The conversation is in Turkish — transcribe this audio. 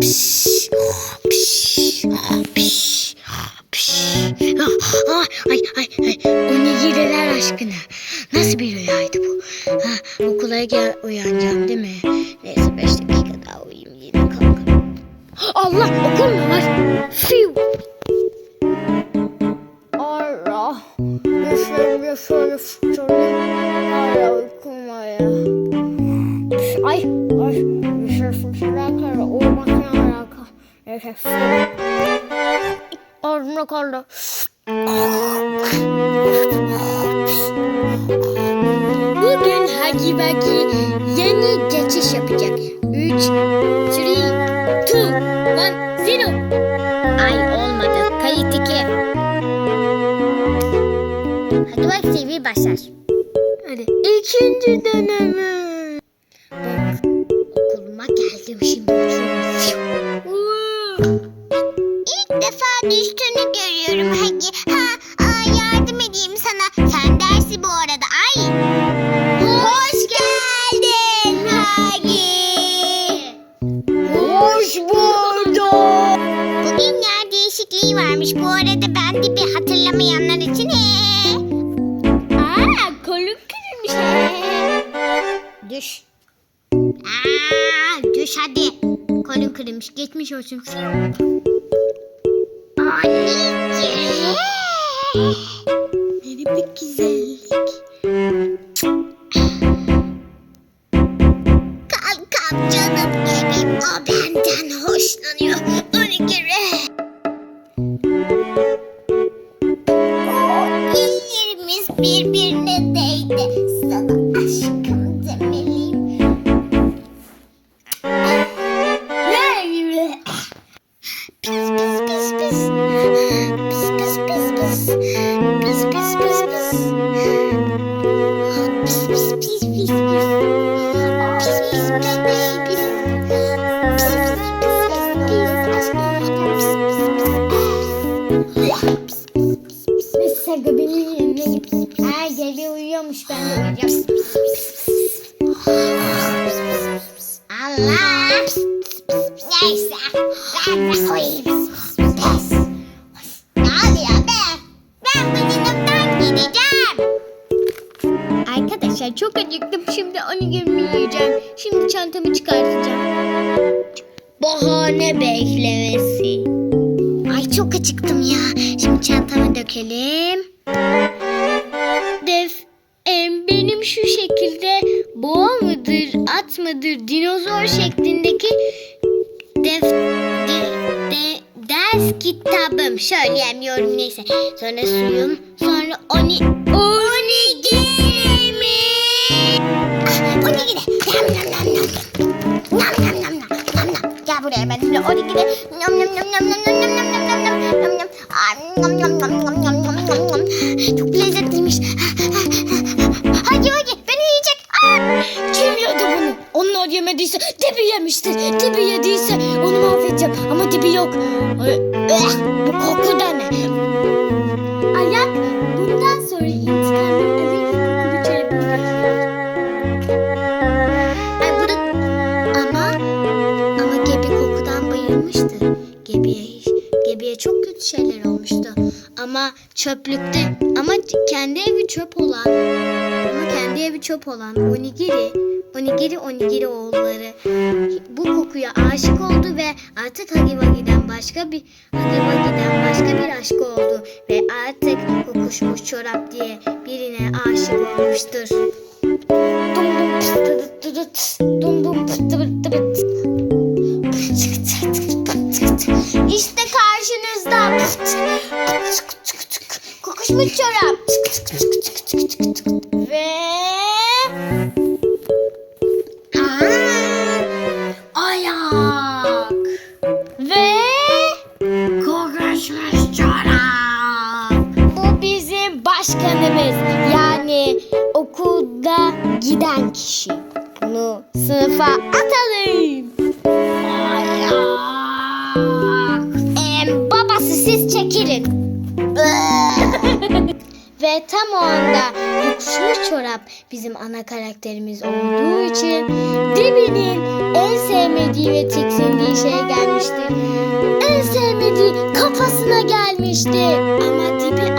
Piş, piş, piş, piş. Ay ay ay. O nigiriler aşkına. Nasıl bir rüyaydı bu? Ha, okula gel uyanacağım değil mi? Neyse beş dakika daha uyuyayım yine kalkarım. Allah okul mu var? Fiu. Allah. Yaşarım yaşarım yaşarım. Hala uykum var. Ay ay. Yaşarsın. Ağzımda kaldı. Bugün Hagi Vagi yeni geçiş yapacak. 3, 3, 2, 1, 0. Ay olmadı. Kayıt 2. Hadi bak TV başlar. Hadi. İkinci deneme. Bak okuluma geldim şimdi. İlk defa düştüğünü görüyorum Hagi. Ha, Kırılmış. Geçmiş olsun. Anneciğim. Benim bir güzellik. Kankam canım benim. O benden hoşlanıyor. Onu göre. O birbirine uyuyormuş ben de uyuyacağım. Allah. Neyse. Ben de koyayım. Onigiri yiyeceğim. Şimdi çantamı çıkartacağım. Bahane beklemesi. Ay çok acıktım ya. Şimdi çantamı dökelim. Def, em, benim şu şekilde boğa mıdır, at mıdır, dinozor şeklindeki def, de, de, ders kitabım. Söyleyemiyorum neyse. Sonra suyum, sonra oni, onigiri Nam nam nam nam. Nam nam nam nam nam nam. Gel buraya ben şimdi o gide? Nam nam nam nam nam nam nam nam nam nam nam nam. Ay, nam nam nam nam nam nam. Çok lezzetliymiş. Hadi hadi beni yiyecek. Kim yedi bunu? Onlar yemediyse Dibi yemiştir. Dibi yediyse onu mahvedeceğim. Ama Dibi yok. Ay, Ama çöplükte. Ama kendi evi çöp olan ama kendi evi çöp olan Onigiri Onigiri Onigiri oğulları bu kokuya aşık oldu ve artık Hagiwagi'den başka bir Hagiwagi'den başka bir aşk oldu ve artık kokuşmuş çorap diye birine aşık olmuştur. İşte karşınızda kokuşmuş çorap ve ayak ve kokuşmuş çorap. Bu bizim başkanımız yani okulda giden kişi. Bunu sınıfa atalım. Tam o anda Uçmuş çorap bizim ana karakterimiz olduğu için Dibi'nin en sevmediği ve tiksindiği şey gelmişti. En sevmediği kafasına gelmişti. Ama Dibi